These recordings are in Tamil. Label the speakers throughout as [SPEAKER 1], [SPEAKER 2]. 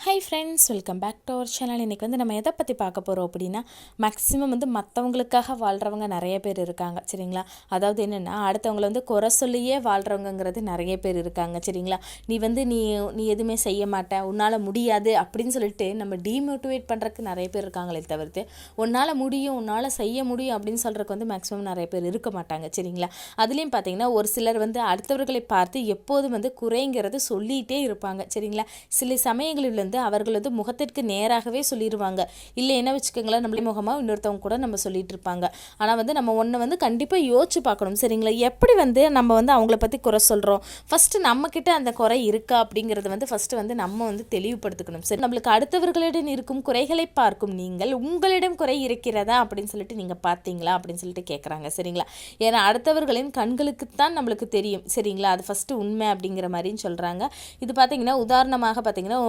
[SPEAKER 1] Hi friends welcome back to our channel இன்றைக்கி வந்து நம்ம எதை பற்றி பார்க்க போகிறோம் அப்படின்னா மேக்ஸிமம் வந்து மற்றவங்களுக்காக வாழ்கிறவங்க நிறைய பேர் இருக்காங்க சரிங்களா? அதாவது என்னென்னா அடுத்தவங்களை வந்து குறை சொல்லியே வாழ்கிறவங்கங்கிறது நிறைய பேர் இருக்காங்க சரிங்களா? நீ வந்து நீ நீ எதுவுமே செய்ய மாட்ட உன்னால் முடியாது அப்படின்னு சொல்லிட்டு நம்ம டீமோட்டிவேட் பண்ணுறதுக்கு நிறைய பேர் இருக்காங்களே தவிர்த்து உன்னால் முடியும் உன்னால் செய்ய முடியும் அப்படின்னு சொல்கிறதுக்கு வந்து மேக்ஸிமம் நிறைய பேர் இருக்க மாட்டாங்க சரிங்களா? அதுலேயும் பார்த்தீங்கன்னா ஒரு சிலர் வந்து அடுத்தவர்களை பார்த்து எப்போதும் வந்து குறைங்கிறது சொல்லிகிட்டே இருப்பாங்க சரிங்களா? சில சமயங்களில் வந்து அவர்கள் வந்து முகத்திற்கு நேராகவே சொல்லிடுவாங்க இல்லை என்ன வச்சுக்கோங்களேன் நம்மளே முகமாக இன்னொருத்தவங்க கூட நம்ம சொல்லிட்டு இருப்பாங்க. ஆனால் வந்து நம்ம ஒன்று வந்து கண்டிப்பாக யோசிச்சு பார்க்கணும் சரிங்களா? எப்படி வந்து நம்ம வந்து அவங்கள பற்றி குறை சொல்கிறோம் ஃபஸ்ட்டு நம்மக்கிட்ட அந்த குறை இருக்கா அப்படிங்கிறத வந்து ஃபஸ்ட்டு வந்து நம்ம வந்து தெளிவுபடுத்திக்கணும் சரி. நம்மளுக்கு அடுத்தவர்களிடம் இருக்கும் குறைகளை பார்க்கும் நீங்கள் உங்களிடம் குறை இருக்கிறதா அப்படின்னு சொல்லிட்டு நீங்கள் பார்த்தீங்களா அப்படின்னு சொல்லிட்டு கேட்குறாங்க சரிங்களா? ஏன்னா அடுத்தவர்களின் கண்களுக்கு தான் நம்மளுக்கு தெரியும் சரிங்களா? அது ஃபஸ்ட்டு உண்மை அப்படிங்கிற மாதிரின்னு சொல்கிறாங்க இது பார்த்தீங்கன்னா உதாரணமாக பார்த்தீங்கன்னா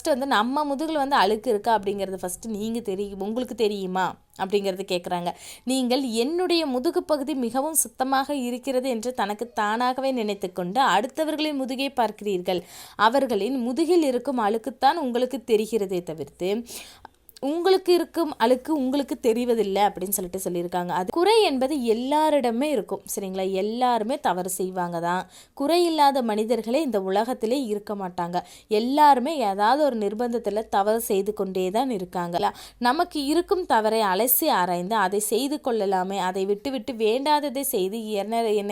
[SPEAKER 1] ஃபஸ்ட்டு வந்து நம்ம முதுகில் வந்து அழுக்கு இருக்கா அப்படிங்கிறது ஃபஸ்ட்டு நீங்கள் தெரியும் உங்களுக்கு தெரியுமா அப்படிங்கிறது கேட்குறாங்க நீங்கள் என்னுடைய முதுகு பகுதி மிகவும் சுத்தமாக இருக்கிறது என்று தனக்கு தானாகவே நினைத்துக்கொண்டு அடுத்தவர்களின் முதுகை பார்க்கிறீர்கள். அவர்களின் முதுகில் இருக்கும் அழுக்குத்தான் உங்களுக்கு தெரிகிறதே தவிர்த்து உங்களுக்கு இருக்கும் அழுக்கு உங்களுக்கு தெரிவதில்லை அப்படின்னு சொல்லிட்டு சொல்லியிருக்காங்க. அது குறை என்பது எல்லாரிடமே இருக்கும். சரிங்களா? எல்லாருமே தவறு செய்வாங்க தான். குறை இல்லாத மனிதர்களே இந்த உலகத்திலே இருக்க மாட்டாங்க. எல்லாருமே ஏதாவது ஒரு நிர்பந்தத்தில் தவறு செய்து கொண்டே தான் இருக்காங்களா நமக்கு இருக்கும் தவறை அலசி ஆராய்ந்து அதை செய்து கொள்ளலாமே. அதை விட்டு விட்டு வேண்டாததை செய்து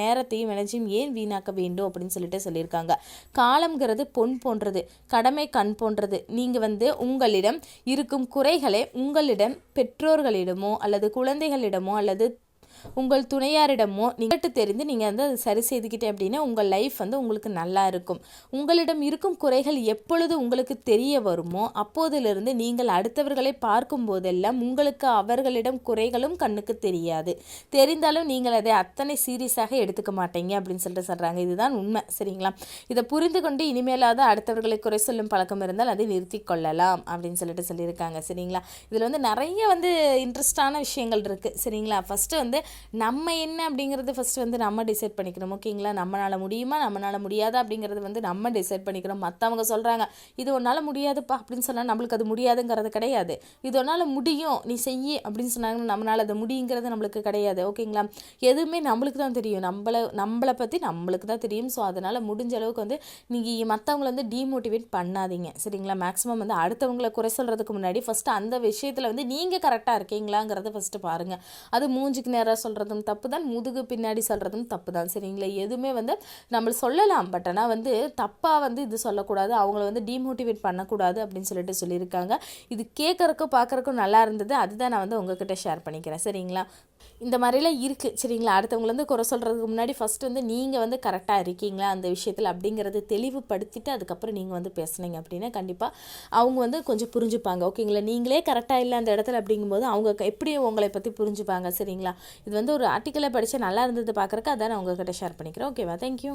[SPEAKER 1] நேரத்தையும் எனர்ஜியும் ஏன் வீணாக்க வேண்டும் அப்படின்னு சொல்லிட்டு சொல்லியிருக்காங்க. காலம்ங்கிறது பொன் போன்றது. கடமை கண் போன்றது. நீங்கள் வந்து உங்களிடம் இருக்கும் குறை குறைகளை உங்களிடம் பெற்றோர்களிடமோ அல்லது குழந்தைகளிடமோ அல்லது உங்கள் துணையாரிடமோ நீங்கள் தெரிந்து நீங்கள் வந்து அதை சரி செய்துக்கிட்டேன் அப்படின்னா உங்கள் லைஃப் வந்து உங்களுக்கு நல்லா இருக்கும். உங்களிடம் இருக்கும் குறைகள் எப்பொழுது உங்களுக்கு தெரிய வருமோ அப்போதிலிருந்து நீங்கள் அடுத்தவர்களை பார்க்கும் போதெல்லாம் உங்களுக்கு அவர்களிடம் குறைகளும் கண்ணுக்கு தெரியாது. தெரிந்தாலும் நீங்கள் அதை அத்தனை சீரியஸாக எடுத்துக்க மாட்டீங்க அப்படின்னு சொல்லிட்டு சொல்கிறாங்க இதுதான் உண்மை. சரிங்களா? இதை புரிந்து கொண்டு இனிமேலாவது அடுத்தவர்களை குறை சொல்லும் பழக்கம் இருந்தால் அதை நிறுத்தி கொள்ளலாம் அப்படின்னு சொல்லிட்டு சொல்லியிருக்காங்க. சரிங்களா? இதில் வந்து நிறைய வந்து இன்ட்ரெஸ்டான விஷயங்கள் இருக்குது சரிங்களா? ஃபஸ்ட்டு வந்து நம்ம என்ன அப்படிங்கிறது ஃபஸ்ட்டு வந்து நம்ம டிசைட் பண்ணிக்கணும். ஓகேங்களா? நம்மளால் முடியுமா? நம்மளால் முடியாதா? அப்படிங்கிறது வந்து நம்ம டிசைட் பண்ணிக்கணும். மற்றவங்க சொல்கிறாங்க இது ஒன்றால் முடியாதுப்பா அப்படின்னு சொன்னால் நம்மளுக்கு அது முடியாதுங்கிறது கிடையாது. இது ஒன்றால் முடியும் நீ செய்ய அப்படின்னு சொன்னாங்கன்னா நம்மளால் அது முடியுங்கிறது நம்மளுக்கு கிடையாது. ஓகேங்களா? எதுவுமே நம்மளுக்கு தான் தெரியும். நம்மளை நம்மளை பற்றி நம்மளுக்கு தான் தெரியும். ஸோ அதனால் முடிஞ்ச அளவுக்கு வந்து நீங்கள் மற்றவங்கள வந்து டீமோட்டிவேட் பண்ணாதீங்க. சரிங்களா? மேக்ஸிமம் வந்து அடுத்தவங்களை குறை சொல்கிறதுக்கு முன்னாடி ஃபஸ்ட்டு அந்த விஷயத்தில் வந்து நீங்கள் கரெக்டாக இருக்கீங்களாங்கிறத ஃபஸ்ட்டு பாருங்கள் அது மூஞ்சிக்கு நேராக சொல்கிறதும் தப்பு தான் முதுகு பின்னாடி சொல்கிறதும் தப்பு தான் சரிங்களா? எதுவுமே வந்து நம்ம சொல்லலாம் பட் ஆனால் வந்து தப்பாக வந்து இது சொல்லக்கூடாது அவங்கள வந்து டிமோட்டிவேட் பண்ணக்கூடாது அப்படின்னு சொல்லிட்டு சொல்லியிருக்காங்க. இது கேட்குறக்கும் பார்க்குறக்கும் நல்லா இருந்தது. அதுதான் நான் வந்து உங்ககிட்ட ஷேர் பண்ணிக்கிறேன் சரிங்களா? இந்த மாதிரிலாம் இருக்குது சரிங்களா? அடுத்தவங்களை வந்து குறை சொல்கிறதுக்கு முன்னாடி ஃபஸ்ட்டு வந்து நீங்கள் வந்து கரெக்டாக இருக்கீங்களா அந்த விஷயத்தில் அப்படிங்கிறத தெளிவுபடுத்திட்டு அதுக்கப்புறம் நீங்கள் வந்து பேசுனீங்க அப்படின்னா கண்டிப்பாக அவங்க வந்து கொஞ்சம் புரிஞ்சுப்பாங்க. ஓகேங்களா நீங்களே கரெக்டாக இல்லை அந்த இடத்துல அப்படிங்கும்போது அவங்க எப்படி உங்களை பற்றி புரிஞ்சுப்பாங்க? சரிங்களா? இது வந்து ஒரு ஆர்டிக்கலை படித்தா நல்லா இருந்தது பார்க்குறக்கு அதான் நான் உங்ககிட்ட ஷேர் பண்ணிக்கிறேன். ஓகேவா தேங்க்யூ